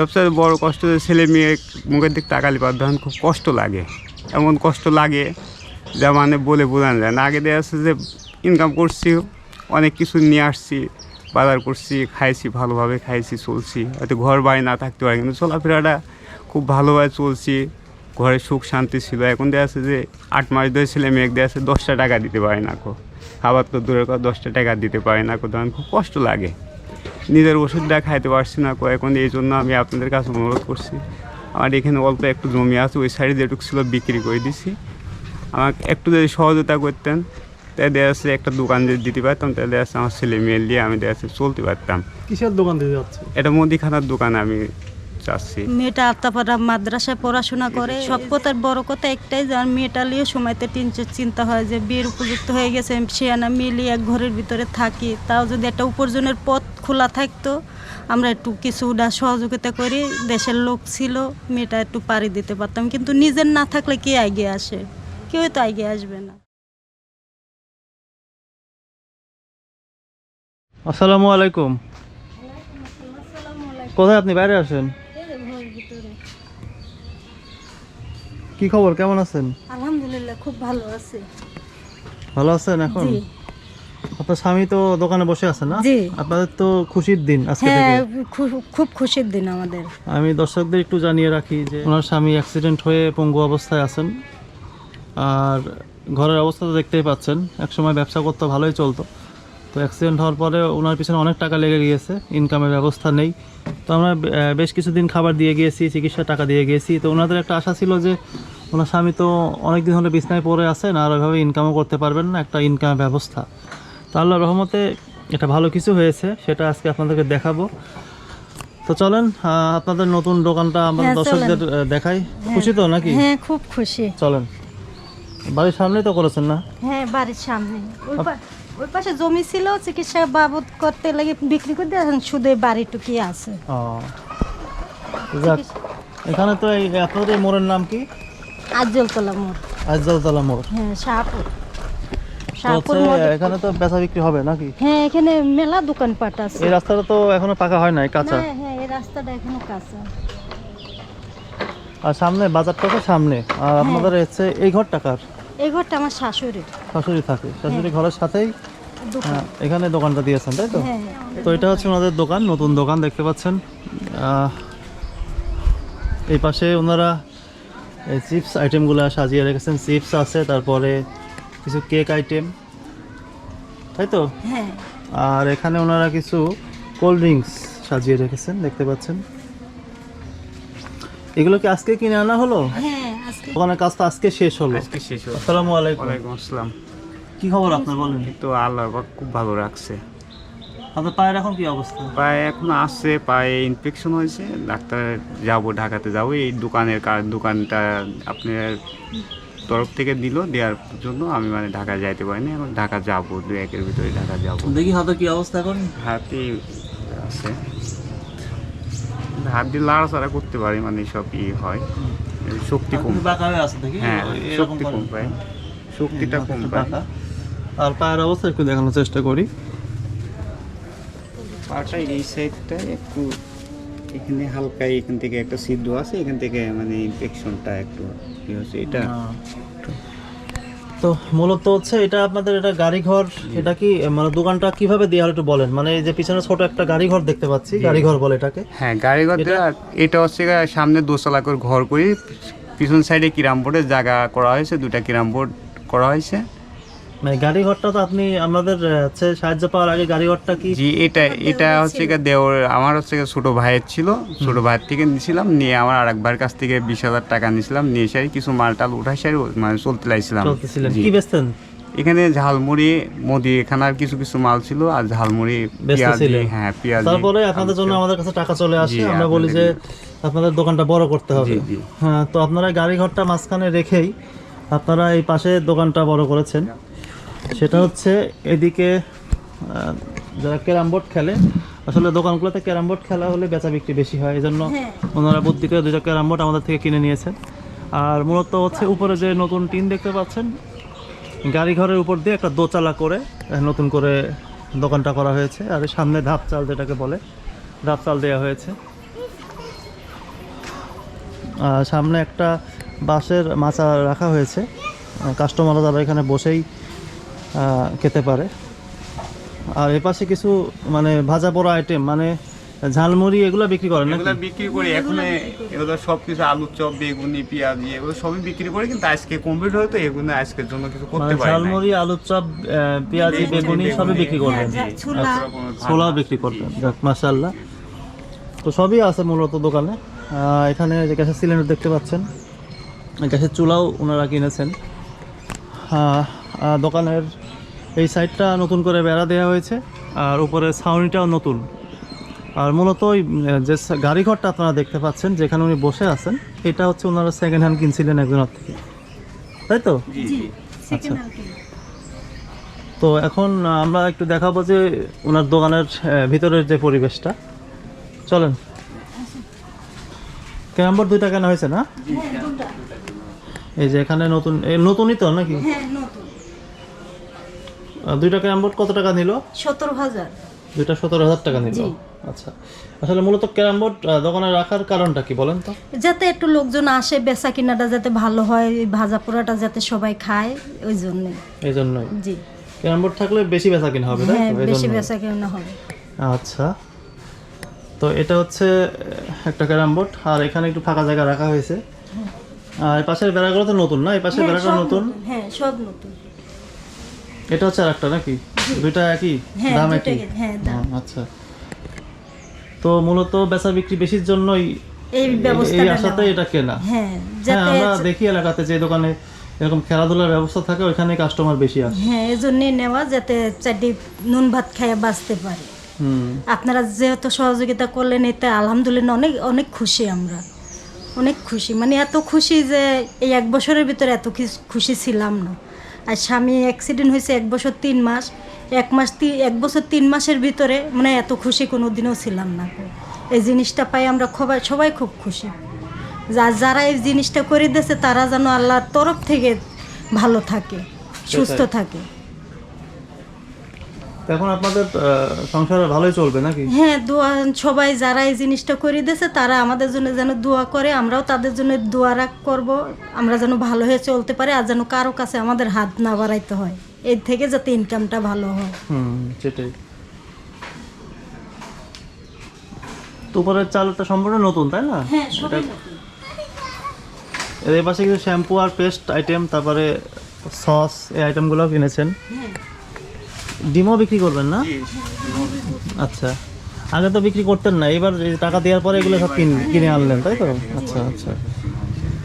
সবচেয়ে বড় কষ্ট যে ছেলে মেয়ে মুখের দিক তাকালি পার ধরেন খুব কষ্ট লাগে। এমন কষ্ট লাগে যা মানে বলে বোঝানো যায় না। আগে দেখা যে ইনকাম করছি, অনেক কিছু নিয়ে আসছি, বাজার করছি, খাইছি ভালোভাবে, খাইছি, চলছি। হয়তো ঘর বাড়ি না থাকতে পারে, কিন্তু চলাফেরাটা খুব ভালোভাবে চলছি। ঘরে সুখ শান্তি ছিল। এখন দেখা যাচ্ছে যে আট মাস ধরে ছেলে মেয়ে, দেখা যাচ্ছে দশটা টাকা দিতে পারে না কো। খাবার তো দূরের কথা, দশটা টাকা দিতে পারে না কো। তখন খুব কষ্ট লাগে। নিজের ওষুধটা খাইতে পারছি না কয়েক এখন এই জন্য আমি আপনাদের কাছে অনুরোধ করছি। আমার এখানে অল্প একটু জমি আছে ওই সাইডে যেটুকু ছিল বিক্রি করে দিছি। আমাকে একটু যদি সহযোগিতা করতেন তাই দেখা যাচ্ছে একটা দোকান যদি দিতে পারতাম তাহলে দেওয়া আমার ছেলে মেয়ে দিয়ে আমি যাচ্ছে চলতে পারতাম। কিসের দোকান দিতে যাচ্ছে এটা মুদিখানার দোকান আমি চাচ্ছি মেয়েটা আত্মাপাড়া মাদ্রাসায় পড়াশোনা করে। সব কথার বড় কথা একটাই যে আমার মেয়েটা লিয়ে সময়তে টিনচে চিন্তা হয় যে বিয়ের উপযুক্ত হয়ে গেছে শিয়ানা মিলি এক ঘরের ভিতরে থাকি। তাও যদি একটা উপার্জনের পথ খোলা থাকতো আমরা একটু কিছুটা সহযোগিতা করি দেশের লোক ছিল মেয়েটা একটু পাড়ি দিতে পারতাম। কিন্তু নিজের না থাকলে কে এগিয়ে আসে? কেউ তো এগিয়ে আসবে না। আসসালামু আলাইকুম। কোথায় আপনি? বাইরে আসেন। কি খবর? কেমন আছেন? আলহামদুলিল্লাহ খুব ভালো আছে। ভালো আছেন এখন? জি। আপনার স্বামী তো দোকানে বসে আছে না? জি। আপনাদের তো খুশির দিন আজকে হ্যাঁ খু- খুব খুশির দিন আমাদের। আমি দর্শকদের একটু জানিয়ে রাখি যে ওনার স্বামী অ্যাক্সিডেন্ট হয়ে পঙ্গু অবস্থায় আছেন। আর ঘরের অবস্থা তো দেখতেই পাচ্ছেন একসময় ব্যবসা করতে ভালোই চলতো। তো অ্যাক্সিডেন্ট হওয়ার পরে ওনার পিছনে অনেক টাকা লেগে গিয়েছে ইনকামের ব্যবস্থা নেই। তো আমরা বেশ কিছুদিন খাবার দিয়ে গিয়েছি চিকিৎসার টাকা দিয়ে গিয়েছি। তো ওনাদের একটা আশা ছিল যে ওনার স্বামী তো অনেক দিন হলে বিছনায় পড়ে আছেন আর ওইভাবে ইনকামও করতে পারবেন না একটা ইনকামের ব্যবস্থা। তো আল্লাহ রহমতে এটা ভালো কিছু হয়েছে সেটা আজকে আপনাদেরকে দেখাবো। তো চলেন আপনাদের নতুন দোকানটা আমাদের হ্যাঁ। দর্শকদের দেখাই। খুশি তো নাকি? হ্যাঁ খুব খুশি। চলেন। বাড়ির সামনেই তো করেছেন না? হ্যাঁ বাড়ির সামনে ওই পাশে জমি ছিল চিকিৎসা বাবদ করতে লাগে বিক্রি করে দিয়ে শুধু এই বাড়িটুকি আছে। ও। যাক এখানে তো এই আপনাদের এই মোড়ের নাম কি? আজলতলা মোড়। আজলতলা মোড়। হ্যাঁ শাহপুর। শাহপুর হচ্ছে মোড় এখানে তো বেচা বিক্রি হবে নাকি? হ্যাঁ এখানে মেলা দোকানপাট আছে। এই রাস্তাটা তো এখনও পাকা হয় নাই কাঁচা। হ্যাঁ হ্যাঁ এই রাস্তাটা এখনও কাঁচা। আর সামনে বাজারটা তো সামনে। আর আপনাদের হচ্ছে এই ঘর টাকার এই ঘরটা আমার শাশুড়ির। শাশুড়ি থাকে। শাশুড়ি ঘরের সাথেই এখানে দোকানটা দিয়েছেন তাই তো? হ্যাঁ তো এটা হচ্ছে ওনাদের দোকান নতুন দোকান দেখতে পাচ্ছেন। আহ, এই পাশে ওনারা এই চিপস আইটেমগুলো সাজিয়ে রেখেছেন। চিপস আছে তারপরে কিছু কেক আইটেম তাই তো? হ্যাঁ। আর এখানে ওনারা কিছু কোল্ড ড্রিঙ্কস সাজিয়ে রেখেছেন দেখতে পাচ্ছেন। এগুলো কি আজকে কিনে আনা হলো? হ্যাঁ দোকানের কাজ তো আজকে শেষ হলো। আজকে শেষ হলো। আসসালামু আলাইকুম। ওয়ালাইকুম আসসালাম। কি খবর আপনার বলেন? তো আল্লাহ পাক খুব ভালো রাখছে। আপনার পায়ের এখন কি অবস্থা? পায়ে এখন আসছে পায়ে ইনফেকশন হয়েছে। ডাক্তার যাব ঢাকাতে যাব। এই দোকানের কার দোকানটা আপনার তরফ থেকে দিল দেওয়ার জন্য আমি মানে ঢাকা যাইতে পারিনি। এখন ঢাকা যাব দু একের ভিতরে ঢাকা যাব। দেখি হাতে কি অবস্থা এখন? হাতে আছে। হাত দিয়ে লাড়াচাড়া করতে পারি মানে সব ই হয়। শক্তি কম হ্যাঁ শক্তি কম পাই শক্তিটা কম বাঁকা। আর পায়ের অবস্থা একটু দেখানোর চেষ্টা করি। পাটা এই সাইডটা একটু এখানে হালকা এখান থেকে একটা সিদ্ধ আছে এখান থেকে মানে ইনফেকশনটা একটু কি হচ্ছে এটা তো মূলত হচ্ছে এটা আপনাদের এটা গাড়ি ঘর এটা কি মানে দোকানটা কীভাবে দেওয়া হলো একটু বলেন? মানে এই যে পিছনে ছোট একটা গাড়ি ঘর দেখতে পাচ্ছি গাড়ি ঘর বলে এটাকে। হ্যাঁ গাড়ি ঘর এটা হচ্ছে সামনে দোতলা করে ঘর করি পিছন সাইডে কিরাম বোর্ডের জায়গা করা হয়েছে দুটা কিরাম বোর্ড করা হয়েছে। মানে গাড়ি ঘরটা তো আপনি আমাদের হচ্ছে সাহায্য পাওয়ার আগে গাড়ি ঘরটা কি? জি এটা এটা হচ্ছে গা দেওর আমার হচ্ছে গা ছোট ভাইয়ের ছিল। ছোট ভাইয়ের থেকে নিয়েছিলাম নিয়ে আমার আরেক ভাইয়ের কাছ থেকে বিশ হাজার টাকা নিয়েছিলাম নিয়ে এসে কিছু মাল টাল উঠাই সারি মানে চলতে লাগছিলাম। চলতেছিলেন। কি বেচতেন? এখানে ঝালমুড়ি মুদি এখানার কিছু কিছু মাল ছিল আর ঝালমুড়ি পেঁয়াজি? হ্যাঁ পেঁয়াজি তারপরে আপনাদের জন্য আমাদের কাছে টাকা চলে আসে। আমরা বলি যে আপনাদের দোকানটা বড় করতে হবে। হ্যাঁ তো আপনারা গাড়ি ঘরটা মাঝখানে রেখেই আপনারা এই পাশে দোকানটা বড় করেছেন। সেটা হচ্ছে এদিকে যারা ক্যারাম বোর্ড খেলে আসলে দোকানগুলোতে ক্যারাম বোর্ড খেলা হলে বেচা বিক্রি বেশি হয় এই জন্য হ্যাঁ। ওনারা বুদ্ধি করে দুটো ক্যারাম বোর্ড আমাদের থেকে কিনে নিয়েছেন আর মূলত হচ্ছে উপরে যে নতুন টিন দেখতে পাচ্ছেন গাড়ি ঘরের উপর দিয়ে একটা দোচালা করে নতুন করে দোকানটা করা হয়েছে আর সামনে ধাপ চাল যেটাকে বলে ধাপ চাল দেওয়া হয়েছে আর সামনে একটা বাঁশের মাচা রাখা হয়েছে কাস্টমাররা তারা এখানে বসেই খেতে পারে। আর এপাশে কিছু মানে ভাজা পোড়া আইটেম মানে ঝালমুড়ি এগুলো বিক্রি করেন এগুলো বিক্রি করি। এখন এগুলো সব কিছু আলুর চপ বেগুনি পেঁয়াজি এগুলো সবই বিক্রি করি কিন্তু আজকে কমপ্লিট হয়তো এগুলো আজকের জন্য কিছু করতে মানে পারি না ঝালমুড়ি আলুর চপ পেঁয়াজি বেগুনি সবই বিক্রি করবেন। হ্যাঁ, ছোলা। ছোলা বিক্রি করবেন। যাক মাশাল্লাহ তো সবই আছে মূলত দোকানে। এখানে যে গ্যাসের সিলিন্ডার দেখতে পাচ্ছেন গ্যাসের চুলাও ওনারা কিনেছেন। দোকানের এই সাইডটা নতুন করে বেড়া দেওয়া হয়েছে আর উপরে ছাউনিটাও নতুন। আর মূলত ওই যে গাড়িঘরটা আপনারা দেখতে পাচ্ছেন যেখানে উনি বসে আছেন এটা হচ্ছে ওনারা সেকেন্ড হ্যান্ড কিনছিলেন একজনের থেকে তাই তো? জি জি। সেকেন্ড হ্যান্ড তো এখন আমরা একটু দেখাবো যে ওনার দোকানের ভিতরের যে পরিবেশটা। চলেন। ক্যারাম বোর্ড দুইটা কেনা হয়েছে না? এই যে এখানে নতুন এই নতুনই তো নাকি? হ্যাঁ দুইটা ক্যারাম বোর্ড কত টাকা নিল? সতেরো হাজার। দুইটা সতেরো হাজার টাকা নিল। আচ্ছা। আসলে মূলত ক্যারাম বোর্ড দোকানে রাখার কারণটা কি বলেন তো? যাতে একটু লোকজন আসে বেচা কিনাটা যাতে ভালো হয় ভাজা পোড়াটা যাতে সবাই খায় ওই জন্যে এই জন্যই। জি। ক্যারাম বোর্ড থাকলে বেশি বেচা কিনা হবে তাই হ্যাঁ বেশি বেচা কেনা হবে। আচ্ছা। তো এটা হচ্ছে একটা ক্যারাম বোর্ড। আর এখানে একটু ফাঁকা জায়গা রাখা হয়েছে। আর এই পাশের বেড়াগুলো তো নতুন না? এই পাশের হ্যাঁ, বেড়াটা নতুন। হ্যাঁ সব নতুন। এটা হচ্ছে আর একটা নাকি দুইটা একই? হ্যাঁ দাম একই? হ্যাঁ আচ্ছা। তো মূলত বেচা বিক্রি বেশির জন্যই এই এই ব্যবস্থাটা আশাতে। এটা কেনা। হ্যাঁ হ্যাঁ যাতে আমরা দেখি এলাকাতে যে দোকানে এরকম খেলাধুলার ব্যবস্থা থাকে ওইখানে কাস্টমার বেশি আসে। হ্যাঁ এই জন্যই নেওয়া যাতে চারটি নুন ভাত খাইয়ে বাঁচতে পারে। আপনারা যেহেতু সহযোগিতা করলেন এতে আলহামদুলিল্লাহ অনেক অনেক খুশি আমরা। অনেক খুশি। মানে এত খুশি যে এই এক বছরের ভিতরে এত খুশি ছিলাম না। আর স্বামী অ্যাক্সিডেন্ট হয়েছে এক বছর তিন মাস। এক মাস তিন এক বছর তিন মাসের ভিতরে মানে এত খুশি কোনো দিনও ছিলাম না। এই জিনিসটা পাই আমরা সবাই সবাই খুব খুশি। যা যারা এই জিনিসটা করে দিয়েছে তারা যেন আল্লাহর তরফ থেকে ভালো থাকে সুস্থ থাকে। এখন আপনাদের সংসার ভালোই চলবে নাকি? হ্যাঁ দোয়া সবাই যারা এই জিনিসটা করে দিয়েছে তারা আমাদের জন্য যেন দোয়া করে আমরাও তাদের জন্য দোয়া রাখ করব আমরা যেন ভালো হয়ে চলতে পারি আর যেন কারও কাছে আমাদের হাত না বাড়াইতে হয়। এর থেকে যাতে ইনকামটা ভালো হয়। হুম সেটাই। তো উপরের চালটা সম্পূর্ণ নতুন তাই না? হ্যাঁ সবাই এর পাশে কিছু শ্যাম্পু আর পেস্ট আইটেম তারপরে সস এই আইটেমগুলো কিনেছেন। হ্যাঁ। ডিমও বিক্রি করবেন না? আচ্ছা। আগে তো বিক্রি করতেন না এবার টাকা দেওয়ার পরে এগুলো সব কিন- কিনে আনলেন তাই তো? আচ্ছা আচ্ছা।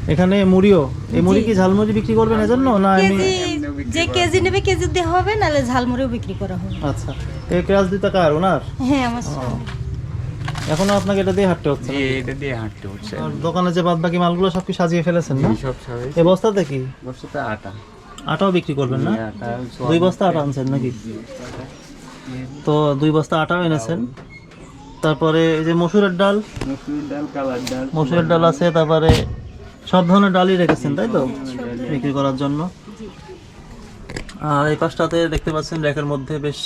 এখানে মুড়িও এই মুড়ি কি ঝালমুড়ি বিক্রি করবেন এজন্য না এমনি যে কেজি নেবে কেজি দিয়ে হবে নাহলে ঝালমুড়িও বিক্রি করা হবে। আচ্ছা। এই ক্রাশ দিতে কার ওনার? হ্যাঁ আমার এখনও আপনাকে এটা দিয়ে হাঁটতে হচ্ছে জি এটা দিয়ে হাঁটতে হচ্ছে। আর দোকানে যে বাদ বাকি মালগুলো সব কি সাজিয়ে ফেলেছেন না? সব সবাই এই বস্তাতে কি? বস্তুতে আটা। আটাও বিক্রি করবেন না? দুই বস্তা আটা আনছেন নাকি? তো দুই বস্তা আটাও এনেছেন। তারপরে এই যে মসুরের ডাল। মসুর ডাল কালার ডাল। মসুরের ডাল আছে তারপরে সব ধরনের ডালই রেখেছেন তাই তো? বিক্রি করার জন্য। আর এই পাশটাতে দেখতে পাচ্ছেন র্যাকের মধ্যে বেশ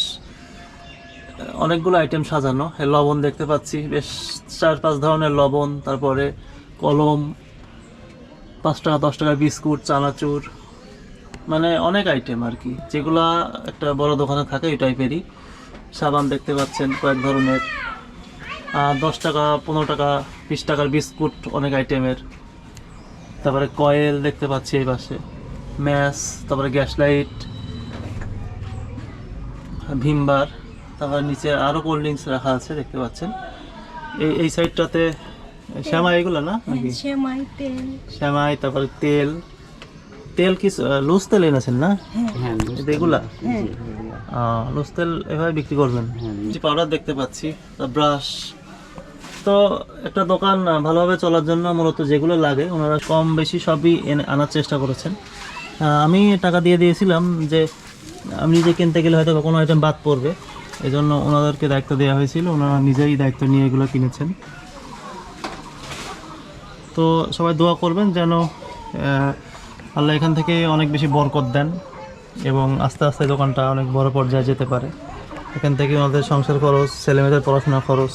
অনেকগুলো আইটেম সাজানো। লবণ দেখতে পাচ্ছি বেশ চার পাঁচ ধরনের লবণ তারপরে কলম পাঁচ টাকা দশ টাকার বিস্কুট চানাচুর মানে অনেক আইটেম আর কি। যেগুলা একটা বড় দোকানে থাকে এই টাইপেরই সাবান দেখতে পাচ্ছেন কয়েক ধরনের। দশ টাকা পনেরো টাকা বিশ টাকার বিস্কুট অনেক আইটেমের তারপরে কয়েল দেখতে পাচ্ছি এই পাশে। ম্যাস তারপরে গ্যাস লাইট ভিমবার তারপরে নিচে আরও কোল্ড ড্রিঙ্কস রাখা আছে দেখতে পাচ্ছেন। এই এই সাইডটাতে শ্যামাই এগুলো না সেমাই তেল শ্যামাই তারপরে তেল। তেল কি লুজ তেল এনেছেন না? হ্যাঁ হ্যাঁ এগুলা। হ্যাঁ লুজ তেল এভাবে বিক্রি করবেন? যে পাউডার দেখতে পাচ্ছি ব্রাশ তো একটা দোকান ভালোভাবে চলার জন্য মূলত যেগুলো লাগে ওনারা কম বেশি সবই এনে আনার চেষ্টা করেছেন। আমি টাকা দিয়ে দিয়েছিলাম যে আমি নিজে কিনতে গেলে হয়তো কোনো আইটেম বাদ পড়বে। এই জন্য ওনাদেরকে দায়িত্ব দেওয়া হয়েছিল ওনারা নিজেই দায়িত্ব নিয়ে এগুলো কিনেছেন। তো সবাই দোয়া করবেন যেন আল্লাহ এখান থেকে অনেক বেশি বরকত দেন এবং আস্তে আস্তে দোকানটা অনেক বড় পর্যায়ে যেতে পারে। এখান থেকে ওনাদের সংসার খরচ, ছেলেমেয়েদের পড়াশোনা খরচ,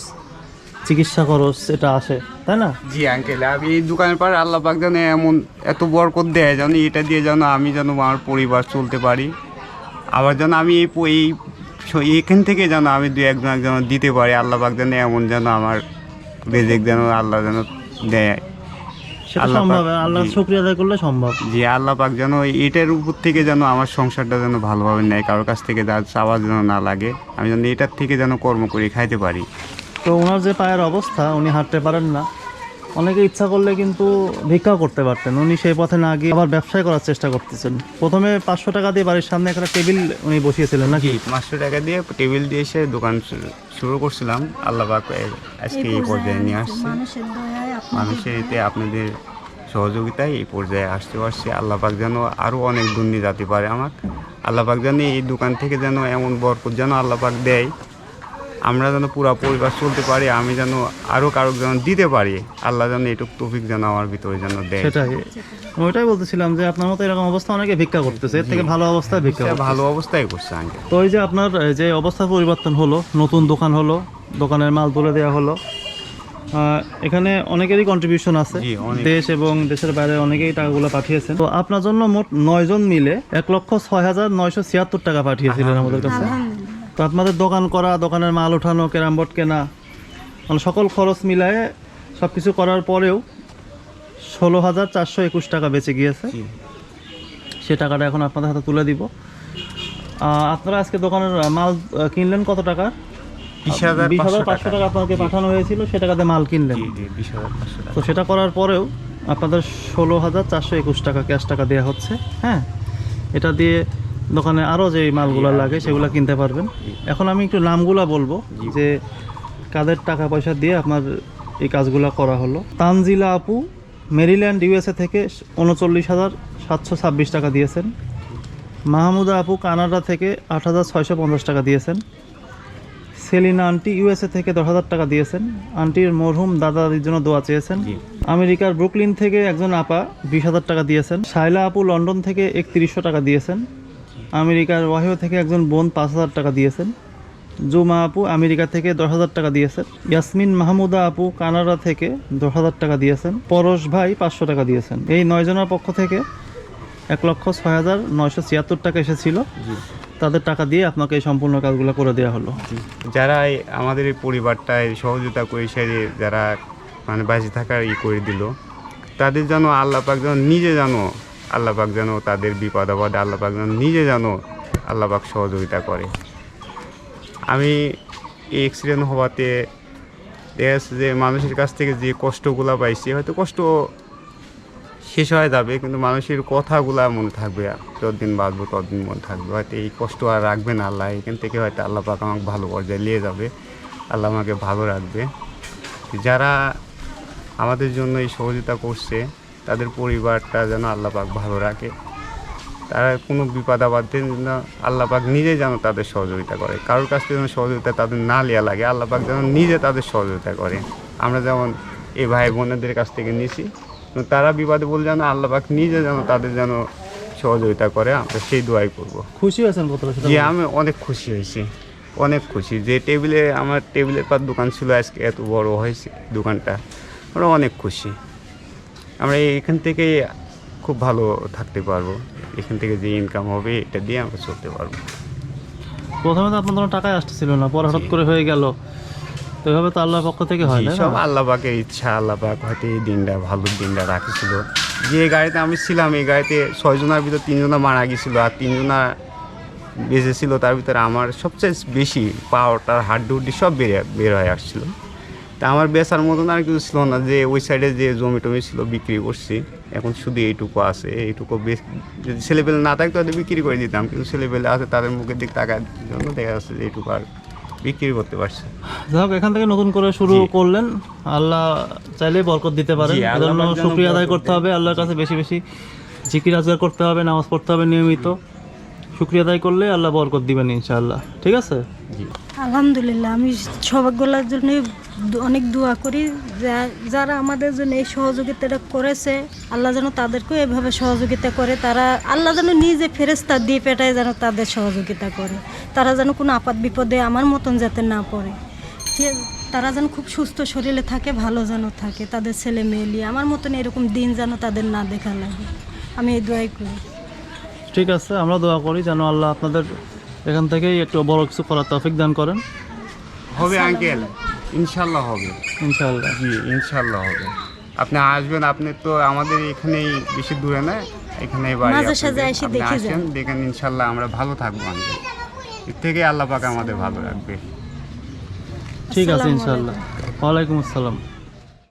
চিকিৎসা খরচ, এটা আসে, তাই না? জি আঙ্কেল আমি এই দোকানের পর আল্লাহ পাক যেন এমন এত বরকত দেয় যেন এটা দিয়ে যেন আমি যেন আমার পরিবার চলতে পারি। আবার যেন আমি এই এই এখান থেকে যেন আমি দু একজন যেন দিতে পারি। আল্লাহ পাক যেন এমন যেন আমার রেজেক যেন আল্লাহ যেন দেয়। সেটা আল্লাহ সম্ভব আল্লাহ জি। আদায় করলে সম্ভব। যে আল্লাহ পাক যেন এটার উপর থেকে যেন আমার সংসারটা যেন ভালোভাবে নেয় কারোর কাছ থেকে চাওয়া যেন না লাগে আমি যেন এটার থেকে যেন কর্ম করে খাইতে পারি। তো ওনার যে পায়ের অবস্থা উনি হাঁটতে পারেন না। অনেকে ইচ্ছা করলে কিন্তু ভিক্ষাও করতে পারতেন। উনি সেই পথে না গিয়ে আবার ব্যবসায় করার চেষ্টা করতেছেন। প্রথমে পাঁচশো টাকা দিয়ে বাড়ির সামনে একটা টেবিল উনি বসিয়েছিলেন নাকি? পাঁচশো টাকা দিয়ে টেবিল দিয়ে এসে দোকান শুরু করছিলাম। আল্লাহ পাক আজকে এই পর্যায়ে নিয়ে আসছে। মানুষের এতে আপনাদের সহযোগিতায় এই পর্যায়ে আসতে পারছি। আল্লাহ পাক যেন আরও অনেক দুর্নীতি যাতে পারে আমার। আল্লাহ পাক যেন এই দোকান থেকে যেন এমন বরকত যেন আল্লাহ পাক দেয়। আমরা যেন পুরো পরিবার চলতে পারি আমি যেন আরও কারও যেন দিতে পারি আল্লাহ যেন এটুক তৌফিক যেন আমার ভিতরে যেন দেয়। সেটাই। ওইটাই বলতেছিলাম যে আপনার মতো এরকম অবস্থা অনেকে ভিক্ষা করতেছে এর থেকে ভালো অবস্থায় ভিক্ষা ভালো অবস্থায় করছে আঙ্কেল। তো ওই যে আপনার যে অবস্থা পরিবর্তন হলো নতুন দোকান হলো দোকানের মাল তুলে দেওয়া হলো এখানে অনেকেরই কন্ট্রিবিউশন আছে। দেশ এবং দেশের বাইরে অনেকেই টাকাগুলো পাঠিয়েছেন। তো আপনার জন্য মোট নয় জন মিলে এক লক্ষ ছয় হাজার নয়শো ছিয়াত্তর টাকা পাঠিয়েছিলেন আমাদের কাছে। তো আপনাদের দোকান করা দোকানের মাল ওঠানো ক্যারাম বোর্ড কেনা মানে সকল খরচ মিলায়ে সব কিছু করার পরেও ষোলো হাজার চারশো একুশ টাকা বেঁচে গিয়েছে। সে টাকাটা এখন আপনাদের হাতে তুলে দিব। আহ, আপনারা আজকে দোকানের মাল কিনলেন কত টাকা? বিশ হাজার পাঁচশো টাকা। আপনাকে পাঠানো হয়েছিল সে টাকাতে মাল কিনলেন। জি জি বিশ হাজার পাঁচশো টাকা। তো সেটা করার পরেও আপনাদের ষোলো হাজার চারশো একুশ টাকা ক্যাশ টাকা দেওয়া হচ্ছে হ্যাঁ? এটা দিয়ে দোকানে আরও যে মালগুলো লাগে সেগুলো কিনতে পারবেন। এখন আমি একটু নামগুলো বলব যে কাদের টাকা পয়সা দিয়ে আপনার এই কাজগুলো করা হলো। তানজিলা আপু মেরিল্যান্ড ইউএসএ থেকে উনচল্লিশ হাজার সাতশো ছাব্বিশ টাকা দিয়েছেন। মাহমুদা আপু কানাডা থেকে আট হাজার ছয়শো পঞ্চাশ টাকা দিয়েছেন। সেলিনা আন্টি ইউএসএ থেকে দশ হাজার টাকা দিয়েছেন। আন্টির মরহুম দাদা দাদির জন্য দোয়া চেয়েছেন। আমেরিকার ব্রুকলিন থেকে একজন আপা বিশ হাজার টাকা দিয়েছেন। শাইলা আপু লন্ডন থেকে একত্রিশশো টাকা দিয়েছেন। আমেরিকার ওয়াহিও থেকে একজন বোন পাঁচ হাজার টাকা দিয়েছেন। জুমা আপু আমেরিকা থেকে দশ হাজার টাকা দিয়েছেন। ইয়াসমিন মাহমুদা আপু কানাডা থেকে দশ হাজার টাকা দিয়েছেন। পরশ ভাই পাঁচশো টাকা দিয়েছেন। এই নয়জনের পক্ষ থেকে এক লক্ষ ছয় হাজার নয়শো ছিয়াত্তর টাকা এসেছিল। তাদের টাকা দিয়ে আপনাকে সম্পূর্ণ কাজগুলো করে দেওয়া হলো। যারা আমাদের এই পরিবারটায় সহযোগিতা করে সেরে যারা মানে বাঁচে থাকার ই করে দিল, তাদের যেন আল্লাহ পাক যেন নিজে জানো আল্লাহ পাক যেন তাদের বিপদ আপদে, আল্লাহ পাক যেন নিজে জানো আল্লাহ পাক সহযোগিতা করে। আমি এই অ্যাক্সিডেন্ট হওয়াতে দেখা যে মানুষের কাছ থেকে যে কষ্টগুলো পাইছি, হয়তো কষ্ট শেষ হয়ে যাবে, কিন্তু মানুষের কথাগুলা মনে থাকবে যতদিন বাঁচবো ততদিন মনে থাকবে। হয়তো এই কষ্ট আর রাখবে না আল্লাহ, এখান থেকে হয়তো আল্লাহ পাক আমাকে ভালো পর্যায়ে নিয়ে যাবে, আল্লাহ আমাকে ভালো রাখবে। যারা আমাদের জন্য এই সহযোগিতা করছে, তাদের পরিবারটা যেন আল্লাহ পাক ভালো রাখে। তারা কোনো বিপদ আপদে যেন আল্লাহ পাক নিজে যেন তাদের সহযোগিতা করে। কারোর কাছ থেকে যেন সহযোগিতা তাদের না লিয়া লাগে, আল্লাহ পাক যেন নিজে তাদের সহযোগিতা করে। আমরা যেমন এই ভাই বোনেদের কাছ থেকে নিছি তারা বিপদে বলে যেন আল্লাহ পাক নিজে যেন তাদের যেন সহযোগিতা করে আমরা সেই দোয়াই করব। খুশি হয়েছেন সেটা যে আমি অনেক খুশি হয়েছি অনেক খুশি। যে টেবিলে আমার টেবিলের পর দোকান ছিল আজকে এত বড় হয়েছে দোকানটা আমরা অনেক খুশি। আমরা এখান থেকে খুব ভালো থাকতে পারব এখান থেকে যে ইনকাম হবে এটা দিয়ে আমরা চলতে পারব। প্রথমে তো আপনার টাকায় আসতেছিল না পরে হঠাৎ করে হয়ে গেল। তো এভাবে তো আল্লাহর পক্ষ থেকে হয় সব না আল্লাহ পাকের ইচ্ছা আল্লাহ পাক হয়তো এই দিনটা ভালো দিনটা রাখেছিল। যে গাড়িতে আমি ছিলাম এই গাড়িতে ছয়জনের ভিতর তিনজনা মারা গেছিল আর তিনজনা বেঁচে ছিল তার ভিতরে আমার সবচেয়ে বেশি পাওয়ারটার হাড্ডি উড্ডি সব বেরিয়ে বের হয়ে আসছিল। তা আমার বেচার মতন আর কিছু ছিল না যে ওই সাইডে যে জমি টমি ছিল বিক্রি করছি। এখন শুধু এইটুকু আছে এইটুকু বেশ যদি ছেলেপেলে না থাকতো হয়তো বিক্রি করে দিতাম কিন্তু ছেলেপেলে আছে তাদের মুখের দিক টাকার জন্য দেখা যাচ্ছে যে এইটুকু আর বিক্রি করতে পারছে। যাই হোক এখান থেকে নতুন করে শুরু করলেন। আল্লাহ চাইলে বরকত দিতে পারেন। এর জন্য এজন্য পাক আদায় করতে হবে। আল্লাহর কাছে বেশি বেশি জিকির আজগার করতে হবে নামাজ পড়তে হবে নিয়মিত। শুক্রিয়া আদায় করলে আল্লাহ বরকত দিবেন ইনশাআল্লাহ। ঠিক আছে? আলহামদুলিল্লাহ আমি সবাইগুলোর জন্য অনেক দোয়া করি। যা- যারা আমাদের জন্য এই সহযোগিতাটা করেছে আল্লাহ যেন তাদেরকেও এভাবে সহযোগিতা করে। তারা আল্লাহ যেন নিজে ফেরেস্তা দিয়ে পেটায় যেন তাদের সহযোগিতা করে। তারা যেন কোনো আপাত বিপদে আমার মতন যাতে না পড়ে। ঠিক- তারা যেন খুব সুস্থ শরীরে থাকে ভালো যেন থাকে। তাদের ছেলে মেয়ে আমার মতন এরকম দিন যেন তাদের না দেখা লাগে। আমি এই দোয়াই করি। ঠিক আছে আমরা দোয়া করি যেন আল্লাহ আপনাদের এখান থেকেই একটু বড় কিছু করার তৌফিক দান করেন। হবে আঙ্কেল ইনশাল্লাহ হবে। ইনশাল্লাহ জি ইনশাল্লাহ হবে। আপনি আসবেন আপনি তো আমাদের এখানেই বেশি দূরে না এখানেই বাড়ি আপনি আসেন যান। দেখেন ইনশাল্লাহ আমরা ভালো থাকব আঙ্কেল। এর থেকে আল্লাহ পাক আমাদের ভালো রাখবে। ঠিক আছে ইনশাল্লাহ ওয়ালাইকুম আসসালাম।